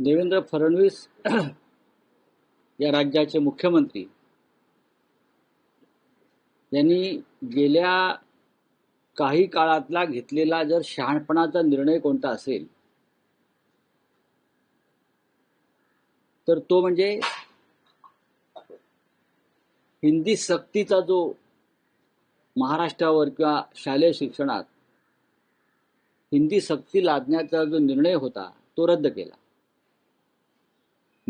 देवेंद्र फडणवीस या राज्याचे मुख्यमंत्री. यांनी गेल्या काही काळातला घेतलेला जर शहाणपणाचा निर्णय कोणता असेल तर तो म्हणजे हिंदी सक्तीचा जो महाराष्ट्रावर किंवा शालेय शिक्षणात हिंदी सक्ती लादण्याचा जो निर्णय होता तो रद्द केला.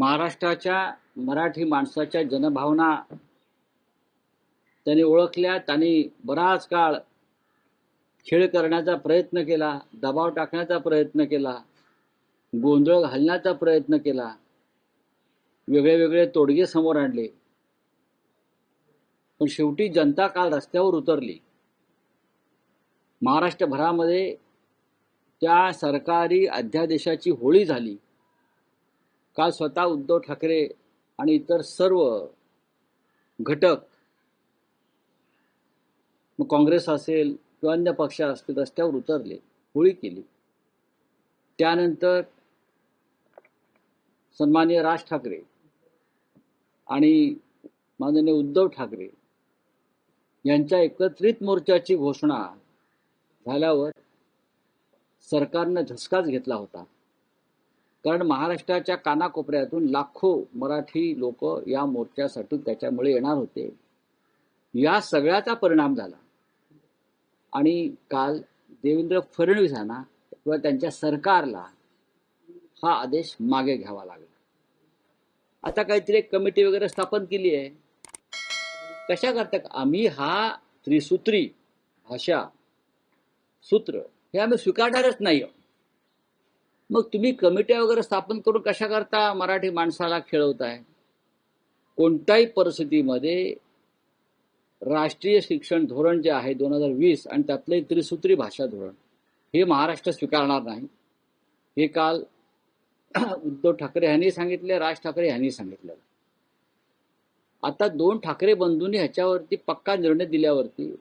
महाराष्ट्राच्या मराठी माणसाच्या जनभावना त्यांनी ओळखल्या त्यांनी बराच काळ खेळ करण्याचा प्रयत्न केला दबाव टाकण्याचा प्रयत्न केला गोंधळ घालण्याचा प्रयत्न केला वेगळे वेगळे तोडगे समोर आणले. पण शेवटी जनता काल रस्त्यावर उतरली. महाराष्ट्रभरामध्ये त्या सरकारी अध्यादेशाची होळी झाली. काल स्वतः उद्धव ठाकरे आणि इतर सर्व घटक मग काँग्रेस असेल किंवा अन्य पक्ष असतील रस्त्यावर उतरले होळी केली. त्यानंतर सन्माननीय राज ठाकरे आणि माननीय उद्धव ठाकरे यांच्या एकत्रित मोर्चाची घोषणा झाल्यावर सरकारनं झसकाच घेतला होता. कारण महाराष्ट्राच्या कानाकोपऱ्यातून लाखो मराठी लोक या मोर्चासाठी त्याच्यामुळे येणार होते. या सगळ्याचा परिणाम झाला. आणि काल देवेंद्र फडणवीसांना किंवा त्यांच्या सरकारला हा आदेश मागे घ्यावा लागला. आता काहीतरी एक कमिटी वगैरे स्थापन केली आहे. कशा करता आम्ही हा त्रिसूत्री भाषा सूत्र हे आम्ही स्वीकारणारच नाही आहोत. मग तुम्ही कमिट्या वगैरे स्थापन करून कशा करता? मराठी माणसाला खेळवताय. कोणत्याही परिस्थितीमध्ये राष्ट्रीय शिक्षण धोरण जे आहे दोन हजार वीस आणि त्यातलं त्रिसूत्री भाषा धोरण हे महाराष्ट्र स्वीकारणार नाही. हे काल उद्धव ठाकरे यांनी सांगितले राज ठाकरे यांनी सांगितलं. आता दोन ठाकरे बंधूंनी ह्याच्यावरती पक्का निर्णय दिल्यावरती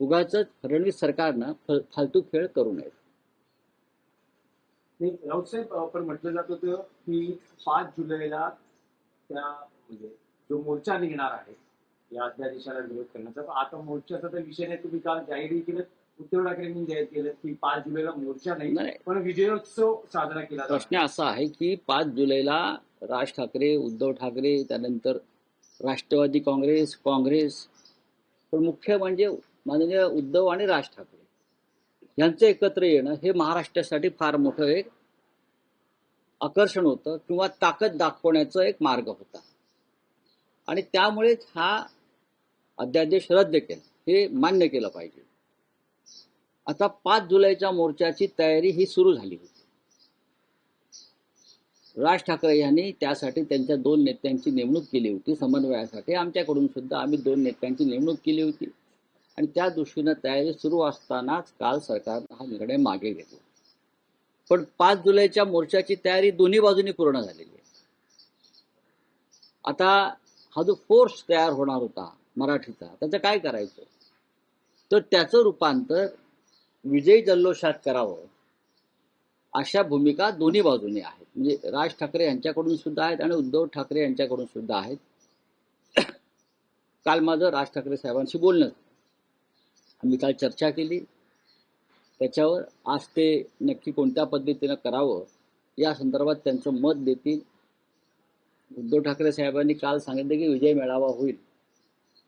उगाच फडणवीस सरकारनं फ- फालतू खेळ करू नये नाही, राऊत साहेब अं, पण म्हटलं जात होतं की पाच जुलैला त्या म्हणजे जो मोर्चा निघणार आहे या अध्यादेशाला विरोध करण्याचा. आता मोर्चाचा तर विषय नाही तुम्ही काल जाहीरही केलं उद्धव ठाकरेंनी जाहीर केलं की पाच जुलैला मोर्चा नाही पण विजयोत्सव साजरा केला. प्रश्न असा आहे की पाच जुलैला राज ठाकरे उद्धव ठाकरे त्यानंतर राष्ट्रवादी काँग्रेस काँग्रेस पण मुख्य म्हणजे माननीय उद्धव आणि राज ठाकरे. यांचं एकत्र येणं हे महाराष्ट्रासाठी फार मोठं एक आकर्षण होतं किंवा ताकद दाखवण्याचा एक मार्ग होता. आणि त्यामुळेच हा अध्यादेश रद्द केला. हे मान्य केलं पाहिजे. आता पाच जुलैच्या मोर्चाची तयारी ही सुरू झाली होती. राज ठाकरे यांनी त्यासाठी त्यांच्या दोन नेत्यांची नेमणूक केली होती. समन्वयासाठी आमच्याकडून सुद्धा आम्ही दोन नेत्यांची नेमणूक केली होती. आणि त्या दृष्टीनं तयारी सुरू असतानाच काल सरकारनं हा निर्णय मागे घेतला. पण पाच जुलैच्या मोर्चाची तयारी दोन्ही बाजूनी पूर्ण झालेली आहे. आता हा जो फोर्स तयार होणार होता मराठीचा त्याचं काय करायचं? तर त्याचं रूपांतर विजयी जल्लोषात करावं अशा भूमिका दोन्ही बाजूने आहेत. म्हणजे राज ठाकरे यांच्याकडून सुद्धा आहेत आणि उद्धव ठाकरे यांच्याकडून सुद्धा आहेत. काल माझं राज ठाकरे साहेबांशी बोलणं आम्ही काल चर्चा केली. त्याच्यावर आज ते नक्की कोणत्या पद्धतीनं करावं या संदर्भात त्यांचं मत देतील. उद्धव ठाकरे साहेबांनी काल सांगितलं की विजय मेळावा होईल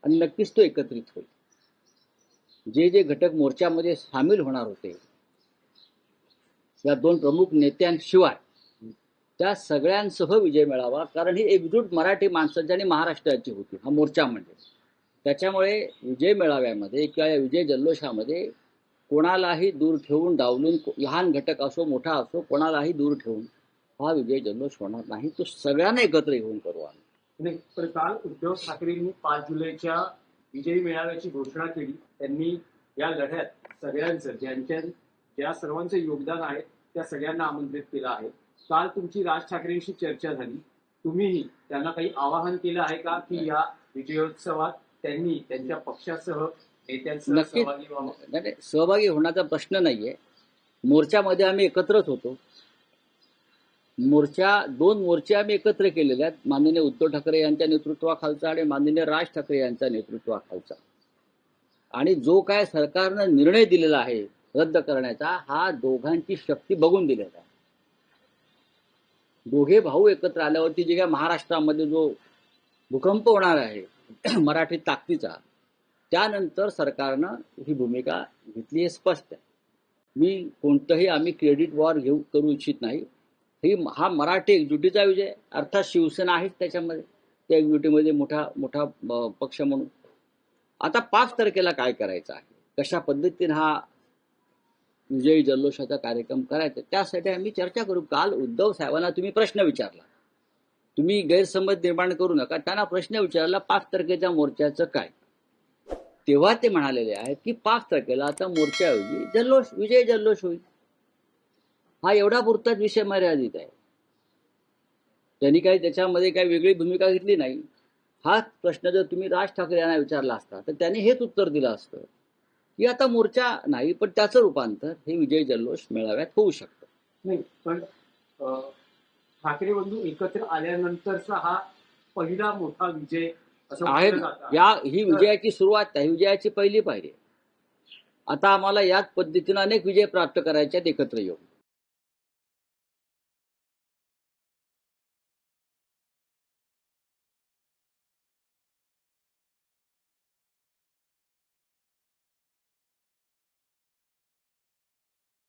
आणि नक्कीच तो एकत्रित होईल. जे जे घटक मोर्चामध्ये सामील होणार होते या दोन प्रमुख नेत्यांशिवाय त्या सगळ्यांसह विजय मिळावा कारण ही एकजूट मराठी माणसाची आणि महाराष्ट्राची होती हा मोर्चा म्हणजे त्याच्यामुळे विजय मेळाव्यामध्ये किंवा या विजय जल्लोषामध्ये कोणालाही दूर ठेवून डावलून लहान घटक असो मोठा असो कोणालाही दूर ठेवून हा विजय जल्लोष होणार नाही. तो सगळ्यांना एकत्र येऊन करू आम्ही. नाही काल उद्धव ठाकरेंनी पाच जुलैच्या विजयी मेळाव्याची घोषणा केली. त्यांनी या लढ्यात सगळ्यांचं ज्यांच्या ज्या सर्वांचं योगदान आहे त्या सगळ्यांना आमंत्रित केलं आहे. काल तुमची राज ठाकरेंशी चर्चा झाली. तुम्हीही त्यांना काही आवाहन केलं आहे का की या विजयोत्सवात त्यांनी त्यांच्या पक्षासह नेत्यांसह नक्कीच. सहभागी व्हावं. नाही नाही, सहभागी होण्याचा प्रश्न नाहीये. मोर्चामध्ये आम्ही एकत्रच होतो. मोर्चा दोन मोर्चे आम्ही एकत्र केलेले आहेत. माननीय उद्धव ठाकरे यांच्या नेतृत्वाखालचा आणि माननीय राज ठाकरे यांच्या नेतृत्वाखालचा. आणि जो काय सरकारनं निर्णय दिलेला आहे रद्द करण्याचा हा दोघांची शक्ती बघून दिलेला आहे. दोघे भाऊ एकत्र आल्यावरती जे काय महाराष्ट्रामध्ये जो भूकंप होणार आहे मराठी ताकदीचा. त्यानंतर सरकारनं ही भूमिका घेतली हे स्पष्ट आहे. मी कोणतंही आम्ही क्रेडिट वॉर घेऊ करू इच्छित नाही. ही हा मराठी एकजुटीचा विजय अर्थात शिवसेना आहेच त्याच्यामध्ये. त्या एकजुटीमध्ये मोठा मोठा पक्ष म्हणून. आता पाच तारखेला काय करायचं आहे? कशा पद्धतीने हा विजयी जल्लोषाचा कार्यक्रम करायचा त्यासाठी आम्ही चर्चा करू. काल उद्धव साहेबांना तुम्ही प्रश्न विचारला. तुम्ही गैरसमज निर्माण करू नका. त्यांना प्रश्न विचारला पाच तारखेच्या मोर्चाचं काय? तेव्हा ते म्हणालेले आहेत की पाच तारखेला आता मोर्चाऐवजी जल्लोष विजय जल्लोष होईल. हा एवढा पुरताच विषय मर्यादित आहे. त्यांनी काही त्याच्यामध्ये काही वेगळी भूमिका घेतली नाही. हा प्रश्न जर तुम्ही राज ठाकरे यांना विचारला असता तर त्यांनी हेच उत्तर दिलं असतं की आता मोर्चा नाही पण त्याचं रूपांतर हे विजय जल्लोष मेळाव्यात होऊ शकतं. नाही पण अं, ठाकरे बंधू एकत्र आल्यानंतरचा हा पहिला मोठा विजय असं. या ही विजयाची सुरुवात आहे विजयाची पहिली पायरी. आता आम्हाला याच पद्धतीनं अनेक विजय प्राप्त करायचे आहेत एकत्र येऊन